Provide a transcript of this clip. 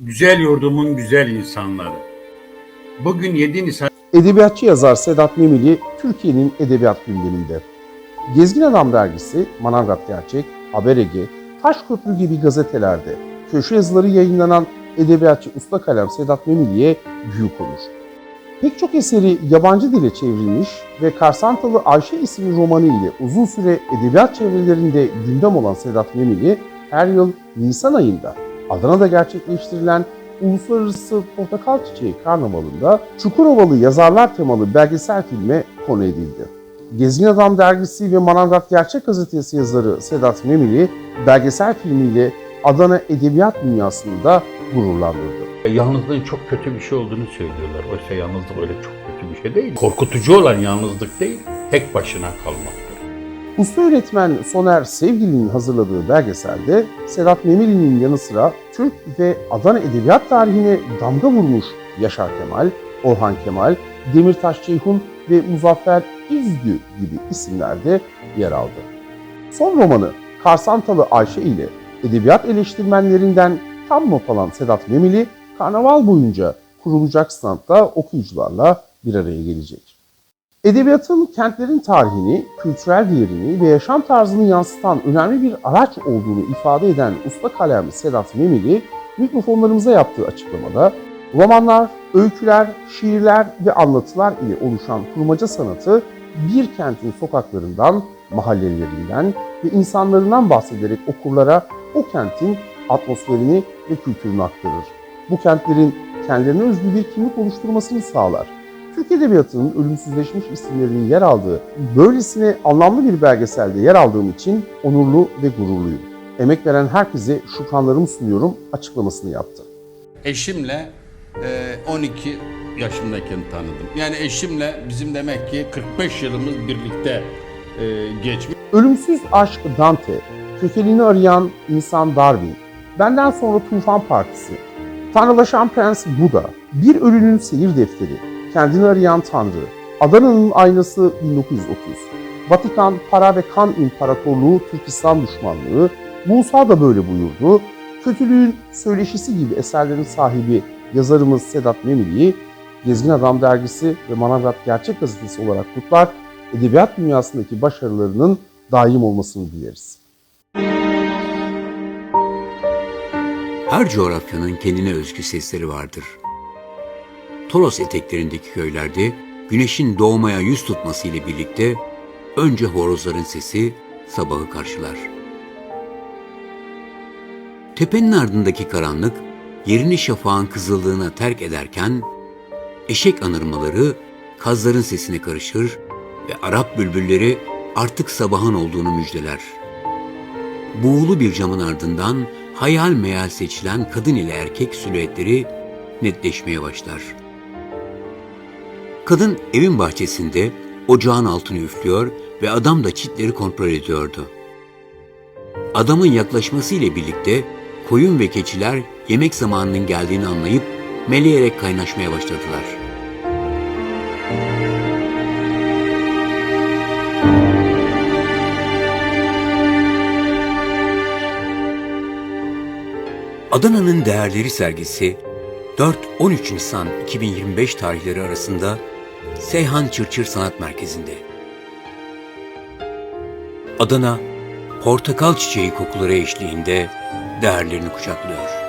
Güzel yurdumun güzel insanları. Bugün 7 Nisan Edebiyatçı yazar Sedat Memili Türkiye'nin edebiyat gündeminde. Gezgin Adam dergisi, Manavgat Gerçek, Haber Ege, Taşköprü gibi gazetelerde köşe yazıları yayınlanan edebiyatçı usta kalem Sedat Memili'ye büyük olur. Pek çok eseri yabancı dile çevrilmiş ve Karsantalı Ayşe isimli romanı ile uzun süre edebiyat çevrelerinde gündem olan Sedat Memili, her yıl Nisan ayında Adana'da gerçekleştirilen Uluslararası Portakal Çiçeği Karnavalı'nda Çukurovalı yazarlar temalı belgesel filme konu edildi. Gezgin Adam dergisi ve Manavgat Gerçek Gazetesi yazarı Sedat Memili belgesel filmiyle Adana edebiyat dünyasını da gururlandırdı. yalnızlığın çok kötü bir şey olduğunu söylüyorlar. Oysa yalnızlık öyle çok kötü bir şey değil. Korkutucu olan yalnızlık değil, tek başına kalmaktır. Usta öğretmen Soner Sevgili'nin hazırladığı belgeselde Sedat Memili'nin yanı sıra Türk ve Adana edebiyat tarihine damga vurmuş Yaşar Kemal, Orhan Kemal, Demirtaş Ceyhun ve Muzaffer İzgü gibi isimler de yer aldı. Son romanı Karsantalı Ayşe ile edebiyat eleştirmenlerinden tam not alan Sedat Memili, karnaval boyunca kurulacak standta okuyucularla bir araya gelecek. Edebiyatın kentlerin tarihini, kültürel değerini ve yaşam tarzını yansıtan önemli bir araç olduğunu ifade eden usta kalem Sedat Memili, mikrofonlarımıza yaptığı açıklamada romanlar, öyküler, şiirler ve anlatılar ile oluşan kurmaca sanatı bir kentin sokaklarından, mahallelerinden ve insanlarından bahsederek okurlara o kentin atmosferini ve kültürünü aktarır. Bu kentlerin kendilerine özgü bir kimlik oluşturmasını sağlar. Türk Edebiyatı'nın ölümsüzleşmiş isimlerinin yer aldığı böylesine anlamlı bir belgeselde yer aldığım için onurlu ve gururluyum. Emek veren herkese şükranlarımı sunuyorum açıklamasını yaptı. Eşimle e, 12 yaşındayken tanıdım. Yani eşimle bizim demek ki 45 yılımız birlikte e, geçmiş. Ölümsüz aşk Dante, kökenini arayan insan Darwin, benden sonra Tufan Partisi, Tanrılaşan Prens Buda, Bir Ölünün Seyir Defteri, Kendini Arayan Tanrı, Adana'nın Aynası 1930, Vatikan Para ve Kan İmparatorluğu Türk İslam Düşmanlığı, Musa da böyle buyurdu, Kötülüğün Söyleşisi gibi eserlerin sahibi yazarımız Sedat Memili'yi Gezgin Adam dergisi ve Manavgat Gerçek Gazetesi olarak kutlar, edebiyat dünyasındaki başarılarının daim olmasını dileriz. Her coğrafyanın kendine özgü sesleri vardır. Tolos eteklerindeki köylerde güneşin doğmaya yüz tutması ile birlikte önce horozların sesi sabahı karşılar. Tepenin ardındaki karanlık yerini şafağın kızıldığına terk ederken eşek anırmaları kazların sesine karışır ve Arap bülbülleri artık sabahın olduğunu müjdeler. Buğulu bir camın ardından hayal meyal seçilen kadın ile erkek silüetleri netleşmeye başlar. Kadın evin bahçesinde ocağın altını üflüyor ve adam da çitleri kontrol ediyordu. Adamın yaklaşmasıyla birlikte koyun ve keçiler yemek zamanının geldiğini anlayıp meleyerek kaynaşmaya başladılar. Adana'nın Değerleri sergisi 4-13 Nisan 2025 tarihleri arasında Seyhan Çırçır Sanat Merkezi'nde. Adana, portakal çiçeği kokuları eşliğinde değerlerini kucaklıyor.